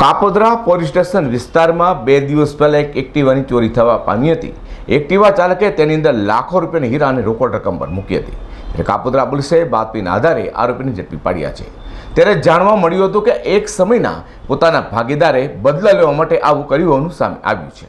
Kapodra police station વિસ્તારમાં બે દિવસ પહેલા એક એક્ટિવાની ચોરી થવા પામી હતી. એક્ટિવા ચાલકે તેની અંદર લાખો રૂપિયાની હીરા અને રોકડ રકમ પર મૂકી હતી. એટલે કાપોદ્રા પોલીસે બાતમીના આધારે આરોપીને ઝડપી પાડ્યા છે. ત્યારે જાણવા મળ્યું હતું કે એક સમયના પોતાના ભાગીદારે બદલા લેવા માટે આવું કર્યું હોવાનું સામે આવ્યું છે.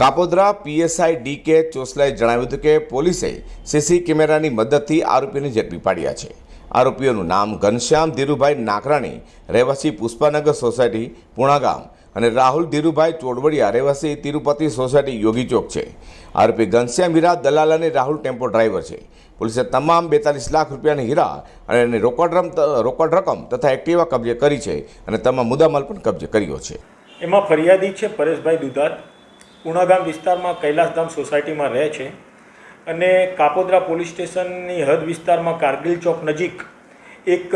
કાપોદ્રા પીએસઆઈ ડી કે ચોસલાએ જણાવ્યું હતું કે પોલીસે સીસી કેમેરાની મદદથી આરોપીને ઝડપી પાડ્યા છે. આરોપીઓનું નામ ઘનશ્યામ ધીરુભાઈ નાકરાણી, રહેવાસી પુષ્પાનગર સોસાયટી, પુણાગામ અને રાહુલ ધીરુભાઈ ચોડવડિયા રહેવાસી તિરુપતિ સોસાયટી, યોગી ચોક છે. આરોપી ઘનશ્યામ હીરા દલાલ અને રાહુલ ટેમ્પો ડ્રાઈવર છે. પોલીસે તમામ બેતાલીસ લાખ રૂપિયાની હીરા અને એની રોકડ રોકડ રકમ તથા એક્ટિવા કબજે કરી છે અને તમામ મુદ્દામાલ પણ કબજે કર્યો છે. એમાં ફરિયાદી છે પરેશભાઈ દુધાત. પૂણાગામ વિસ્તારમાં કૈલાસધામ સોસાયટીમાં રહે છે. અને કાપોદ્રા પોલીસ સ્ટેશનની હદ વિસ્તારમાં કારગિલ ચોક નજીક એક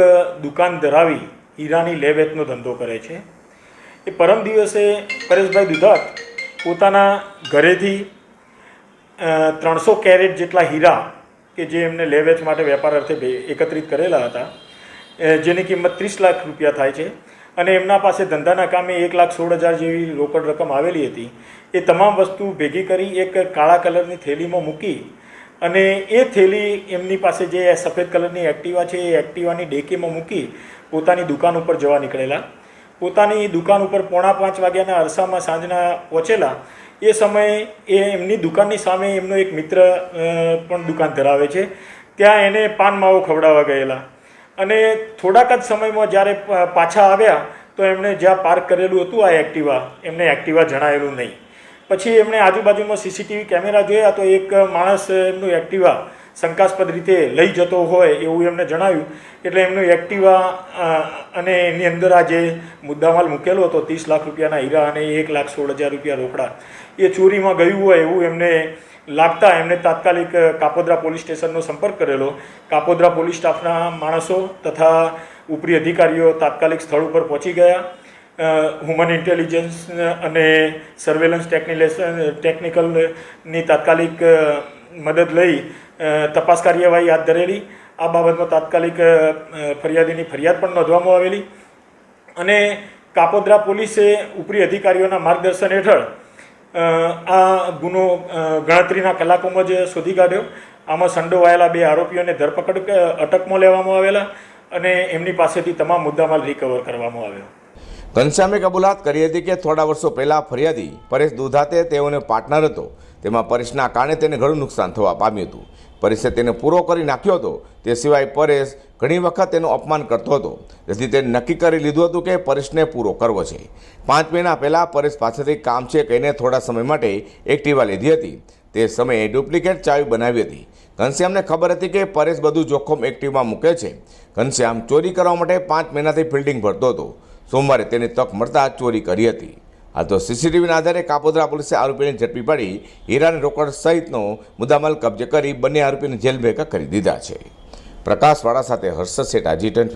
દુકાન ધરાવી હીરાની લે વેચનો ધંધો કરે છે. એ પરમ દિવસે પરેશભાઈ દુધાત પોતાના ઘરેથી ત્રણસો કેરેટ જેટલા હીરા કે જે એમને લે વેચ માટે વેપાર અર્થે એકત્રિત કરેલા હતા જેની કિંમત ત્રીસ લાખ રૂપિયા થાય છે અને એમના પાસે ધંધાના કામે એક લાખ સોળ હજાર જેવી રોકડ રકમ આવેલી હતી. એ તમામ વસ્તુ ભેગી કરી એક કાળા કલરની થેલીમાં મૂકી અને એ થેલી એમની પાસે જે સફેદ કલરની એક્ટિવા છે, એ એક્ટિવાની ડેકીમાં મૂકી પોતાની દુકાન ઉપર જવા નીકળેલા. પોતાની દુકાન ઉપર પોણા પાંચ વાગ્યાના અરસામાં સાંજના પહોંચેલા. એ સમયે એ એમની દુકાનની સામે એમનો એક મિત્ર પણ દુકાન ધરાવે છે. ત્યાં એને પાન માવો ખવડાવવા ગયેલા. અને થોડાક જ સમયમાં જ્યારે પાછા આવ્યા, તો એમણે જ્યાં પાર્ક કરેલું હતું આ એક્ટિવા, એમને એક્ટિવા જણાયેલું નહીં. પછી એમણે આજુબાજુમાં સીસીટીવી કેમેરા જોયા તો એક માણસ એમનું એક્ટિવા શંકાસ્પદ રીતે લઈ જતો હોય એવું એમને જણાવ્યું. એટલે એમનું એક્ટિવા અને એની અંદર આ જે મુદ્દામાલ મૂકેલો હતો, ત્રીસ લાખ રૂપિયાના હીરા અને એક લાખ સોળ હજાર રૂપિયા રોકડા, એ ચોરીમાં ગયું હોય એવું એમને લાગતા એમને તાત્કાલિક કાપોદ્રા પોલીસ સ્ટેશનનો સંપર્ક કરેલો. કાપોદ્રા પોલીસ સ્ટાફના માણસો તથા ઉપરી અધિકારીઓ તાત્કાલિક સ્થળ ઉપર પહોંચી ગયા. હ્યુમન ઇન્ટેલિજન્સ અને સર્વેલન્સ ટેકનિલેશન ટેકનિકલની તાત્કાલિક મદદ લઈ તપાસ કાર્યવાહી હાથ ધરેલી. આ બાબતમાં તાત્કાલિક ફરિયાદીની ફરિયાદ પણ નોંધવામાં આવેલી. અને કાપોદ્રા પોલીસે ઉપરી અધિકારીઓના માર્ગદર્શન હેઠળ આ ગુનો ગણતરીના કલાકોમાં જ શોધી કાઢ્યો. આમાં સંડોવાયેલા બે આરોપીઓને ધરપકડ અટકમાં લેવામાં આવેલા અને એમની પાસેથી તમામ મુદ્દામાલ રિકવર કરવામાં આવ્યો. ઘનશ્યામે કબૂલાત કરી હતી કે થોડા વર્ષો પહેલાં ફરિયાદી પરેશ દુધાતે તેઓને પાર્ટનર હતો. તેમાં પરેશના કારણે તેને ઘણું નુકસાન થવા પામ્યું હતું. પરેશે તેને પૂરો કરી નાખ્યો હતો. તે સિવાય પરેશ ઘણી વખત તેનું અપમાન કરતો હતો. તેથી તે નક્કી કરી લીધું હતું કે પરેશને પૂરો કરવો છે. પાંચ મહિના પહેલાં પરેશ પાસેથી કામ છે કહીને થોડા સમય માટે એક્ટિવા લીધી હતી. તે સમયે ડુપ્લિકેટ ચાવી બનાવી હતી. ઘનશ્યામને ખબર હતી કે પરેશ બધું જોખમ એક્ટિવમાં મૂકે છે. ઘનશ્યામ ચોરી કરવા માટે પાંચ મહિનાથી ફિલ્ડિંગ ભરતો હતો. સોમવારે તેની તક મળતા ચોરી કરી હતી. આ તો સીસીટીવીના આધારે કાપોદ્રા પોલીસે આરોપીને ઝડપી પાડી હીરાને રોકડ સહિતનો મુદ્દામાલ કબજે કરી બંને આરોપીને જેલ ભેગા કરી દીધા છે. પ્રકાશવાળા સાથે હર્ષદ શેઠા જી ટેન